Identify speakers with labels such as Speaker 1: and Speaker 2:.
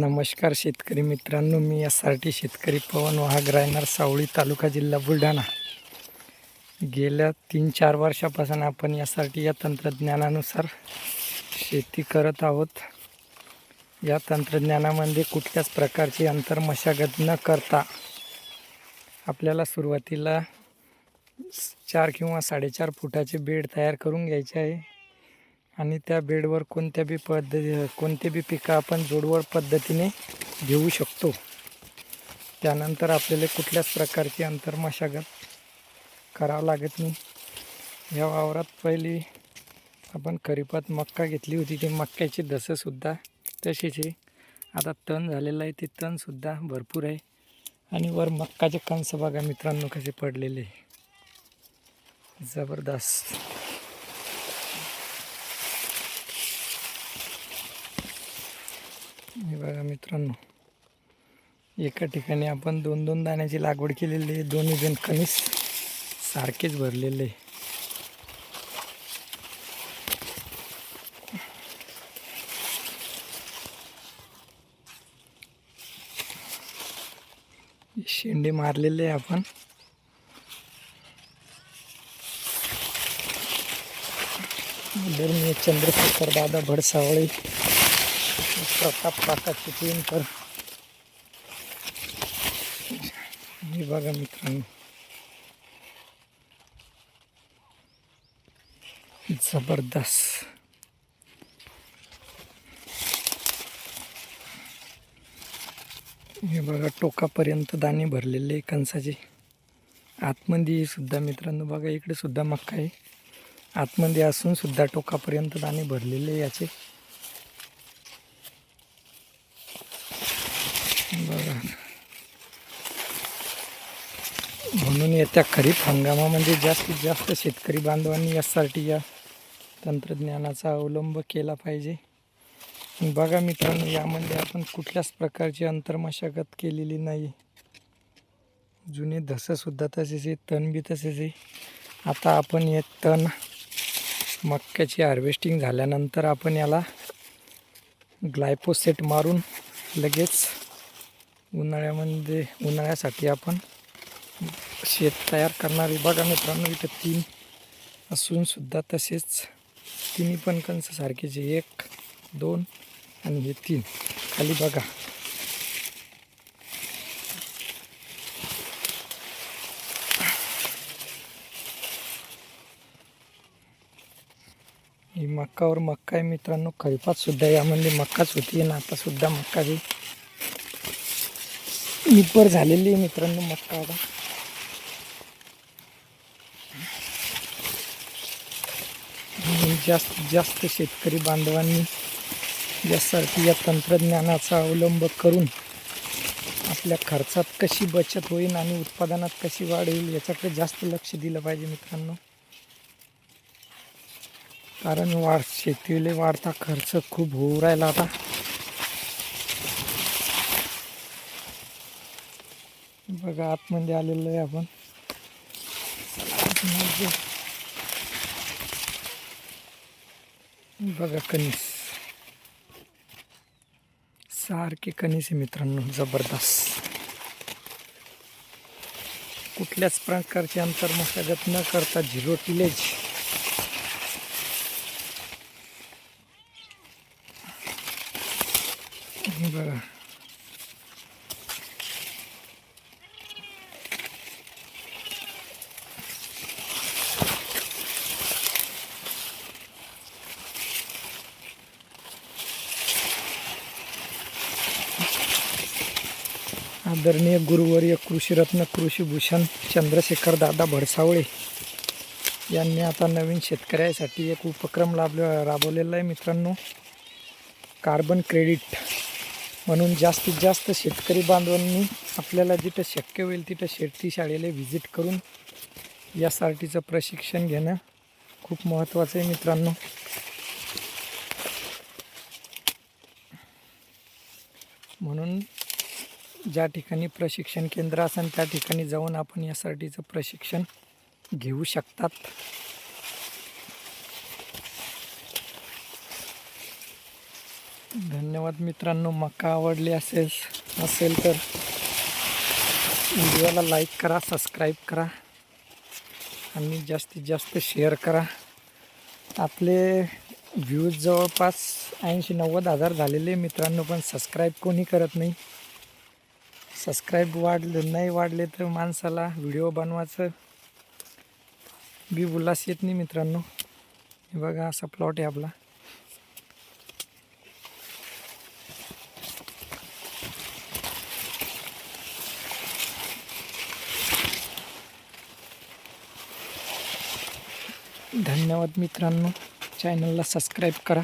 Speaker 1: नमस्कार शेतकरी मित्रांनो मी एस आर टी शेतकरी पवन वाहक रायनार सावळी तालुका जिल्हा बुलढाणा. गेल्या तीन चार वर्षापासून आपण एस आर टी या तंत्रज्ञानानुसार शेती करत आहोत. या तंत्रज्ञानामध्ये कुठल्याच प्रकारची अंतर्मशागत न करता आपल्याला सुरुवातीला चार किंवा साडेचार फुटाचे बेड तयार करून घ्यायचे आहे. आणि त्या बेडवर कोणत्या बी पद्धती कोणते बी पिकं आपण जोडवड पद्धतीने घेऊ शकतो. त्यानंतर आपल्याला कुठल्याच प्रकारची अंतर्मशागत करावं लागत नाही. या वावरात पहिली आपण खरीपात मक्का घेतली होती. ती मक्क्याची दसंसुद्धा तशीच आहे. आता तण झालेलं आहे. ते तणसुद्धा भरपूर आहे. आणि वर मक्काचे कंस बघा मित्रांनो कसे पडलेले आहे. जबरदस्त. हे बघा मित्रांनो. एका ठिकाणी आपण दोन दोन दाण्याची लागवड केलेली आहे. दोन्ही जण कणीस सारखेच भरलेले आहे. शेंडे मारलेले आहे आपण. मी चंद्रशेखर दादा भडसावळे. प्रताप काका तर मी बघा मित्रांनो. जबरदस्त. हे बघा टोकापर्यंत दाणे भरलेले कणसाचे. आतमध्ये सुद्धा मित्रांनो बघा इकडे सुद्धा मक्का आहे. आतमध्ये असून सुद्धा टोकापर्यंत दाणे भरलेले याचे. बघा म्हणून येत्या खरीप हंगामामध्ये म्हणजे जास्तीत जास्त शेतकरी बांधवांनी यासाठी या तंत्रज्ञानाचा अवलंब केला पाहिजे. बघा मित्रांनो यामध्ये आपण कुठल्याच प्रकारची अंतर्मशागत केलेली नाही. जुने धसंसुद्धा तसेच आहे तण बी तसेच आहे. आता आपण हे तण मक्याची हार्वेस्टिंग झाल्यानंतर आपण याला ग्लायपोसेट मारून लगेच उन्हाळ्यामध्ये उन्हाळ्यासाठी आपण शेत तयार करणार. बघा मित्रांनो इथं तीन असूनसुद्धा तसेच तिन्ही पण कंस एक दोन आणि हे तीन. खाली बघा. ही मक्कावर मक्का आहे मित्रांनो. खरीपात सुद्धा यामध्ये मक्काच होती आणि आता सुद्धा मक्का ही निपर झालेली आहे मित्रांनो मक्का आता. जास्तीत जास्त शेतकरी बांधवांनी यासारखी या तंत्रज्ञानाचा अवलंब करून आपल्या खर्चात कशी बचत होईल आणि उत्पादनात कशी वाढ होईल याच्याकडे जास्त लक्ष दिलं पाहिजे मित्रांनो. कारण वाढ शेतीला वाढता खर्च खूप होऊ राहिला आता. बघा आतमध्ये आलेलो आहे आपण. बघा कणीस. सारखे कणीस आहे मित्रांनो जबरदस्त. कुठल्याच प्रकारची अंतर्मशागत न करता झिरो टिलेज. बघा आदरणीय गुरुवर्य कृषीरत्न कृषीभूषण चंद्रशेखर दादा भडसावळे यांनी आता नवीन शेतकऱ्यासाठी एक उपक्रम लाभ राबवलेला आहे मित्रांनो. कार्बन क्रेडिट म्हणून जास्तीत जास्त शेतकरी बांधवांनी आपल्याला जिथं शक्य होईल तिथं शेती शाळेला व्हिजिट करून यासाठीचं प्रशिक्षण घेणं खूप महत्त्वाचं आहे मित्रांनो म्हणून ज्या ठिकाणी प्रशिक्षण केंद्र असेल त्या ठिकाणी जाऊन आपण यासाठीचं प्रशिक्षण घेऊ शकतात. धन्यवाद मित्रांनो. मका आवडली असेल असेल तर व्हिडिओला लाईक करा सबस्क्राईब करा आणि जास्तीत जास्त शेअर करा. आपले व्ह्यूज जवळपास ऐंशी नव्वद हजार झालेले मित्रांनो पण सबस्क्राईब कोणी करत नाही. सबस्क्राईब वाढले नाही वाढले तर माणसाला व्हिडिओ बनवायचं. बी उल्हास येत नाही मित्रांनो. हे बघा असा प्लॉट आहे आपला. धन्यवाद मित्रांनो. चॅनलला सबस्क्राईब करा.